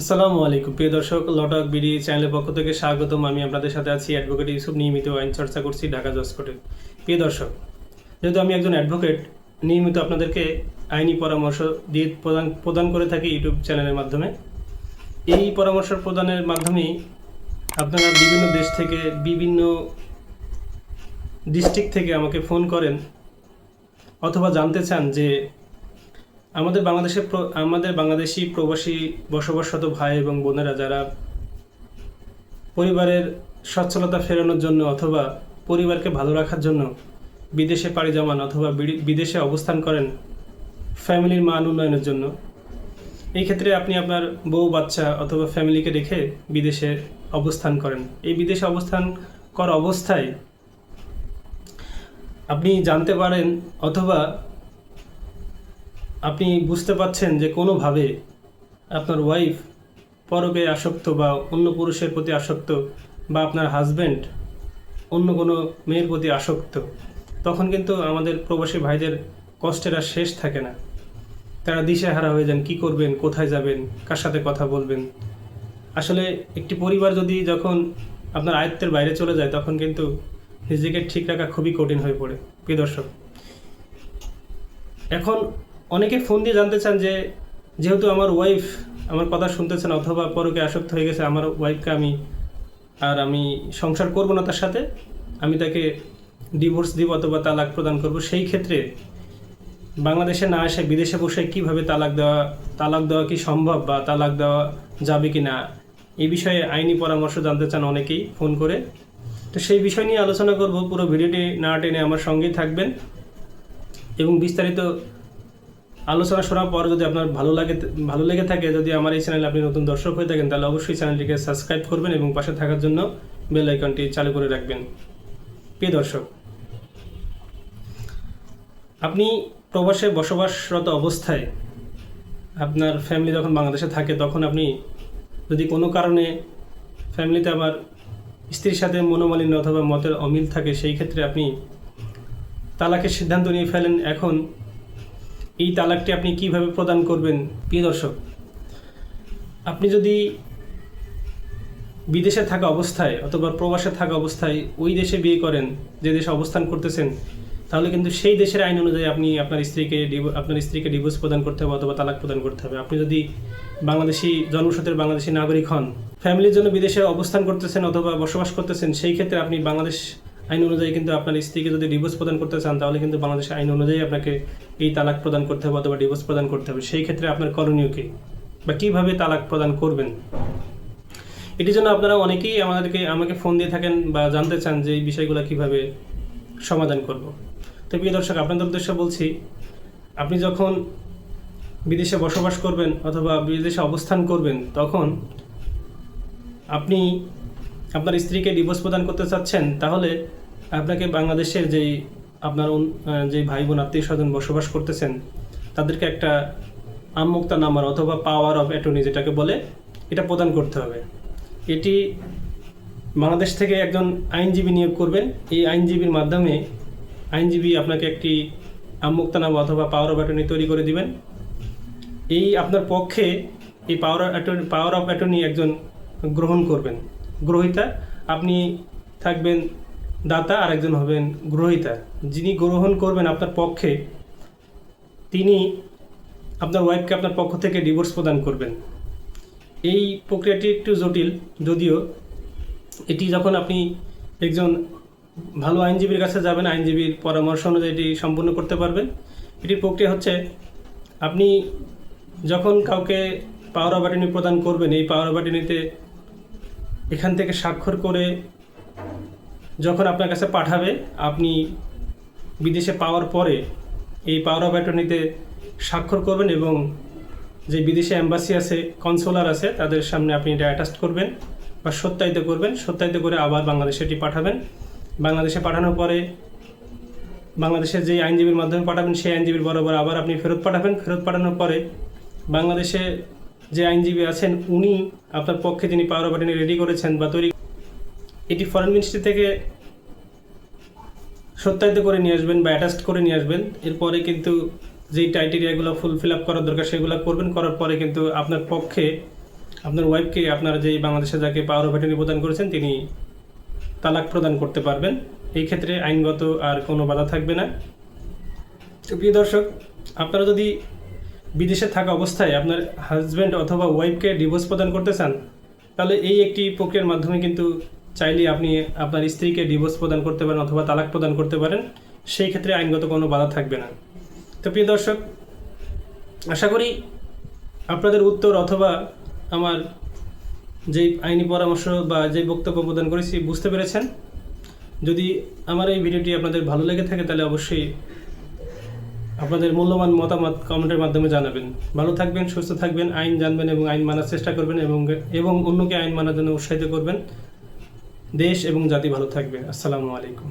আসসালামু আলাইকুম। প্রিয় দর্শক, লটক বিডি চ্যানেলের পক্ষ থেকে স্বাগতম। আমি আপনাদের সাথে আছি অ্যাডভোকেট ইউসুফ, নিয়মিত আইন চর্চা করছি ঢাকা জজ কোর্টে। প্রিয় দর্শক, যেহেতু আমি একজন অ্যাডভোকেট, নিয়মিত আপনাদেরকে আইনি পরামর্শ দিয়ে প্রদান প্রদান করে থাকি ইউটিউব চ্যানেলের মাধ্যমে। এই পরামর্শ প্রদানের মাধ্যমেই আপনারা বিভিন্ন দেশ থেকে, বিভিন্ন ডিস্ট্রিক্ট থেকে আমাকে ফোন করেন অথবা জানতে চান যে আমাদের বাংলাদেশে আমাদের বাংলাদেশি প্রবাসী বসবাসরত ভাই এবং বোনেরা যারা পরিবারের সচ্ছলতা ফেরানোর জন্য অথবা পরিবারকে ভালো রাখার জন্য বিদেশে পাড়ি জমান অথবা বিদেশে অবস্থান করেন ফ্যামিলির মান উন্নয়নের জন্য, এই ক্ষেত্রে আপনি আপনার বউ, বাচ্চা অথবা ফ্যামিলিকে রেখে বিদেশে অবস্থান করেন। এই বিদেশে অবস্থান কর অবস্থায় আপনি জানতে পারেন অথবা আপনি বুঝতে পাচ্ছেন যে কোনোভাবে আপনার ওয়াইফ পরকে আসক্ত বা অন্য পুরুষের প্রতি আসক্ত বা আপনার হাজব্যান্ড অন্য কোনো মেয়ের প্রতি আসক্ত, তখন কিন্তু আমাদের প্রবাসী ভাইদের কষ্টের আর শেষ থাকে না। তারা দিশেহারা হয়ে যান, কী করবেন, কোথায় যাবেন, কার সাথে কথা বলবেন। আসলে একটি পরিবার যদি যখন আপনার আয়ত্তের বাইরে চলে যায়, তখন কিন্তু নিজেকে ঠিক রাখা খুবই কঠিন হয়ে পড়ে, প্রিয় দর্শক। এখন অনেকে ফোন দিয়ে জানতে চান যে, যেহেতু আমার ওয়াইফ আমার কথা শুনতেছেন, অথবা পরকে আসক্ত হয়ে গেছে, আমার ওয়াইফকে আমি আর আমি সংসার করব না তার সাথে, আমি তাকে ডিভোর্স দিব অথবা তালাক প্রদান করব, সেই ক্ষেত্রে বাংলাদেশে না এসে, বিদেশে বসে কীভাবে তালাক দেওয়া তালাক দেওয়া কি সম্ভব বা তালাক দেওয়া যাবে কি না এই বিষয়ে আইনি পরামর্শ জানতে চান অনেকেই ফোন করে। তো সেই বিষয় নিয়ে আলোচনা করব, পুরো ভিডিওটি না টেনে আমার সঙ্গেই থাকবেন। এবং বিস্তারিত আলোচনা শোনার পর যদি আপনার ভালো লাগে, ভালো লেগে থাকে, যদি আমার এই চ্যানেলে আপনি নতুন দর্শক হয়ে থাকেন, তাহলে অবশ্যই চ্যানেলটিকে সাবস্ক্রাইব করবেন এবং পাশে থাকার জন্য বেল আইকনটি চালু করে রাখবেন। প্রিয় দর্শক, আপনি প্রবাসে বসবাসরত অবস্থায় আপনার ফ্যামিলি যখন বাংলাদেশে থাকে, তখন আপনি যদি কোনো কারণে ফ্যামিলিতে আবার স্ত্রীর সাথে মনোমালিন্য অথবা মতের অমিল থাকে, সেই ক্ষেত্রে আপনি তালাকের সিদ্ধান্ত নিয়ে ফেলেন। এখন এই তালাকটি আপনি কীভাবে প্রদান করবেন? প্রিয় দর্শক, আপনি যদি বিদেশে থাকা অবস্থায় অথবা প্রবাসে থাকা অবস্থায় ওই দেশে বিয়ে করেন, যে দেশে অবস্থান করতেছেন, তাহলে কিন্তু সেই দেশের আইন অনুযায়ী আপনি আপনার স্ত্রীকে আপনার স্ত্রীকে ডিভোর্স প্রদান করতে হবে অথবা তালাক প্রদান করতে হবে। আপনি যদি বাংলাদেশি জন্মসূত্রের বাংলাদেশি নাগরিক হন ফ্যামিলির জন্য বিদেশে অবস্থান করতেছেন অথবা বসবাস করতেছেন, সেই ক্ষেত্রে আপনি বাংলাদেশ আইন অনুযায়ী কিন্তু আপনার স্ত্রীকে যদি ডিভোর্স প্রদান করতে চান, তাহলে কিন্তু বাংলাদেশের আইন অনুযায়ী আপনাকে এই তালাক প্রদান করতে হবে অথবা ডিভোর্স প্রদান করতে হবে, সেই ক্ষেত্রে আপনার করণীয় কি? বা কীভাবে তালাক প্রদান করবেন? এটির জন্য আপনারা অনেকেই আমাদেরকে, আমাকে ফোন দিয়ে থাকেন বা জানতে চান যে এই বিষয়গুলো কীভাবে সমাধান করব। তো প্রিয় দর্শক, আপনাদের উদ্দেশ্যে বলছি, আপনি যখন বিদেশে বসবাস করবেন অথবা বিদেশে অবস্থান করবেন, তখন আপনি আপনার স্ত্রীকে ডিভোর্স প্রদান করতে চাচ্ছেন, তাহলে আপনাকে বাংলাদেশের যেই আপনার যে ভাই বোন আত্মীয় স্বজন বসবাস করতেছেন, তাদেরকে একটা আমুক্তা নাম্বার অথবা পাওয়ার অফ অ্যাটর্নি যেটাকে বলে, এটা প্রদান করতে হবে। এটি বাংলাদেশ থেকে একজন আইনজীবী নিয়োগ করবেন। এই আইনজীবীর মাধ্যমে আইনজীবী আপনাকে একটি আমুক্তানামা অথবা পাওয়ার অফ অ্যাটর্নি তৈরি করে দিবেন। এই আপনার পক্ষে এই power attorney power of attorney একজন গ্রহণ করবেন। গ্রহিতা, আপনি থাকবেন দাতা আর একজন হবেন গ্রহিতা। যিনি গ্রহণ করবেন আপনার পক্ষে, তিনি আপনার ওয়াইফকে আপনার পক্ষ থেকে ডিভোর্স প্রদান করবেন। এই প্রক্রিয়াটি একটু জটিল, যদিও এটি যখন আপনি একজন ভালো আইনজীবীর কাছে যাবেন, আইনজীবীর পরামর্শ অনুযায়ী এটি সম্পূর্ণ করতে পারবেন। এটির প্রক্রিয়া হচ্ছে, আপনি যখন কাউকে পাওয়ার অ্যাটর্নি প্রদান করবেন, এই পাওয়ার অ্যাটর্নিতে এখান থেকে স্বাক্ষর করে যখন আপনার কাছে পাঠাবে, আপনি বিদেশে পাওয়ার পরে এই পাওয়ার অফ অ্যাটর্নিতে স্বাক্ষর করবেন এবং যে বিদেশে অ্যাম্বাসি আছে কনসোলার আছে, তাদের সামনে আপনি এটা অ্যাটাচ করবেন বা সত্যায়িত করবেন। সত্যায়িত করে আবার বাংলাদেশে এটি পাঠাবেন। বাংলাদেশে পাঠানোর পরে বাংলাদেশের যে আইনজীবীর মাধ্যমে পাঠাবেন, সেই আইনজীবীর বরাবর আবার আপনি ফেরত পাঠাবেন। ফেরত পাঠানোর পরে বাংলাদেশে যে আইনজীবী আছেন, উনি আপনার পক্ষে যিনি পাওয়ার অফ রেডি করেছেন বা তৈরি এটি ফরেন মিনিস্ট্রি থেকে সত্যায়িত করে নিয়ে আসবেন বা অ্যাটাচড করে নিয়ে আসবেন। এরপরে কিন্তু যেই ক্রাইটেরিয়াগুলো ফুলফিল আপ করার দরকার সেগুলো করবেন। করার পরে কিন্তু আপনার পক্ষে, আপনার ওয়াইফকে আপনার যেই বাংলাদেশে যাকে পাওয়ার অফ অ্যাটর্নি প্রদান করেছেন, তিনি তালাক প্রদান করতে পারবেন। এই ক্ষেত্রে আইনগত আর কোনো বাধা থাকবে না। প্রিয় দর্শক, আপনারা যদি বিদেশে থাকা অবস্থায় আপনার হাজব্যান্ড অথবা ওয়াইফকে ডিভোর্স প্রদান করতে চান, তাহলে এই একটি প্রক্রিয়ার মাধ্যমে কিন্তু চাইলে আপনি আপনার স্ত্রীকে ডিভোর্স প্রদান করতে পারেন অথবা তালাক প্রদান করতে পারেন, সেই ক্ষেত্রে আইনগত কোনো বাধা থাকবে না। তো প্রিয় দর্শক, আশা করি আপনাদের উত্তর অথবা আমার যেই আইনি পরামর্শ বা যে বক্তব্য প্রদান করেছি বুঝতে পেরেছেন। যদি আমার এই ভিডিওটি আপনাদের ভালো লেগে থাকে, তাহলে অবশ্যই আপনাদের মূল্যবান মতামত কমেন্টের মাধ্যমে জানাবেন। ভালো থাকবেন, সুস্থ থাকবেন, আইন জানবেন এবং আইন মানার চেষ্টা করবেন এবং এবং অন্যকে আইন মানার জন্য উৎসাহিত করবেন। দেশ এবং জাতি ভালো থাকবে আসসালামু আলাইকুম।